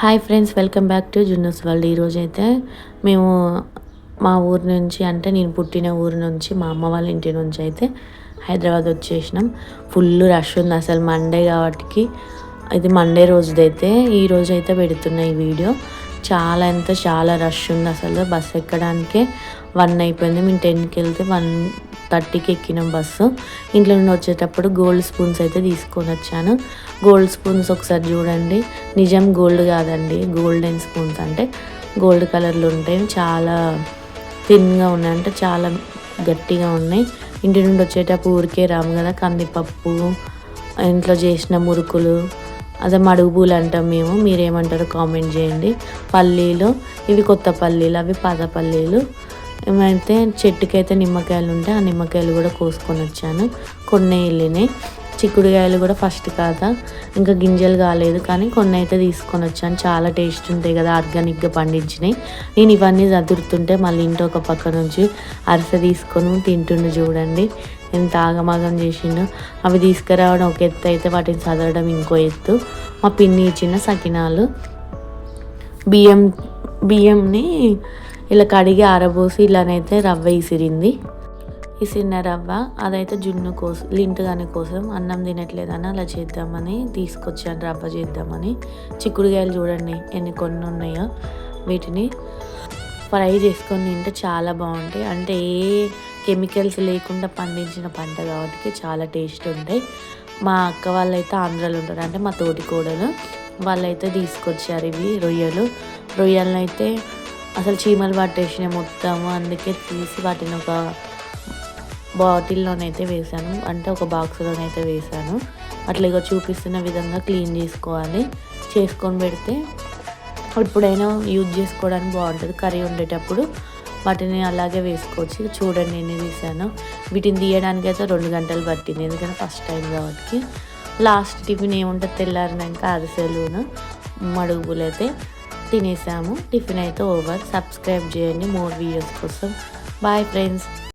Hi friends welcome back to Junnu's world ఈరోజు అయితే మేము మా ఊరు నుంచి అంటే నేను పుట్టిన ఊరు నుంచి మా అమ్మ వాళ్ళ ఇంటి నుంచి అయితే హైదరాబాద్ వచ్చేసినాం. ఫుల్ రష్ ఉంది అసలు మండే కాబట్టి ఇది మండే రోజుదైతే. ఈ రోజు అయితే పెడుతున్నా ఈ వీడియో. చాలా ఎంత చాలా రష్ ఉంది అసలు. బస్ ఎక్కడానికే వన్ అయిపోయింది. మేము టెన్కి వెళ్తే వన్ థర్టీకి ఎక్కినాం బస్సు. ఇంట్లో నుండి వచ్చేటప్పుడు గోల్డ్ స్పూన్స్ అయితే తీసుకొని వచ్చాను. గోల్డ్ స్పూన్స్ ఒకసారి చూడండి. నిజం గోల్డ్ కాదండి. గోల్డెన్ స్పూన్స్ అంటే గోల్డ్ కలర్లో ఉంటాయి. చాలా థిన్గా ఉన్నాయి. అంటే చాలా గట్టిగా ఉన్నాయి. ఇంటి నుండి వచ్చేటప్పుడు ఊరికే రాము కదా. కందిపప్పు ఇంట్లో చేసిన మురుకులు అదే మడుగు పూలు అంటాం మేము. మీరేమంటారో కామెంట్ చేయండి. పల్లీలు ఇవి కొత్త పల్లీలు అవి పాత పల్లీలు. ఏమైతే చెట్టుకైతే నిమ్మకాయలు ఉంటే ఆ నిమ్మకాయలు కూడా కోసుకొని వచ్చాను. కొన్ని వెళ్ళినాయి. చిక్కుడుకాయలు కూడా ఫస్ట్ కాదా. ఇంకా గింజలు కాలేదు కానీ కొన్ని అయితే తీసుకొని వచ్చాను. చాలా టేస్ట్ ఉంటాయి కదా ఆర్గానిక్గా పండించినాయి నేను ఇవన్నీ చదురుతుంటే మళ్ళీ ఇంటి ఒక పక్క నుంచి అరిసె తీసుకొని తింటుండే చూడండి. ఎంత ఆగమాగం చేసిండు. అవి తీసుకురావడం ఒక ఎత్తు అయితే వాటిని చదవడం ఇంకో ఎత్తు. మా పిన్ని ఇచ్చిన సకినాలు. బియ్యం బియ్యంని ఇలా కడిగి ఆరబోసి ఇలానైతే రవ్వ ఇసిరింది. ఇసిరిన రవ్వ అదైతే జున్ను కోసం లింట్ దాని కోసం. అన్నం తినట్లేదని అలా చేద్దామని తీసుకొచ్చాను రవ్వ చేద్దామని. చిక్కుడుకాయలు చూడండి ఎన్ని కొన్ని ఉన్నాయో వీటిని. ఫ్రై చేసుకొని తింటే చాలా బాగుంటాయి. అంటే ఏ కెమికల్స్ లేకుండా పండించిన పంట కాబట్టి చాలా టేస్ట్ ఉంటాయి. మా అక్క వాళ్ళైతే ఆంధ్రాలో ఉంటారు. అంటే మా తోటి కోడలు వాళ్ళైతే తీసుకొచ్చారు ఇవి రొయ్యలు. రొయ్యలను అయితే అసలు చీమలు పట్టేసినాయి మొత్తం అందుకే తీసి వాటిని ఒక బాటిల్లోనైతే వేసాను అంటే ఒక బాక్స్లోనైతే వేసాను అట్లా ఇక చూపిస్తున్న విధంగా క్లీన్ చేసుకోవాలి. చేసుకొని పెడితే ఎప్పుడైనా యూజ్ చేసుకోవడానికి బాగుంటుంది. కర్రీ ఉండేటప్పుడు వాటిని అలాగే వేసుకోవచ్చు. చూడండి నేను తీసాను వీటిని తీయడానికి అయితే రెండు గంటలు పట్టింది. ఎందుకంటే ఫస్ట్ టైం కాబట్టి. లాస్ట్ టిఫిన్ ఏముంటుంది తెల్లారినాక అరిసెలును మడుగులు అయితే తినేసాము. టిఫిన్ అయితే ఓవర్. సబ్స్క్రైబ్ చేయండి. మోర్ వీడియోస్ కోసం. Bye friends.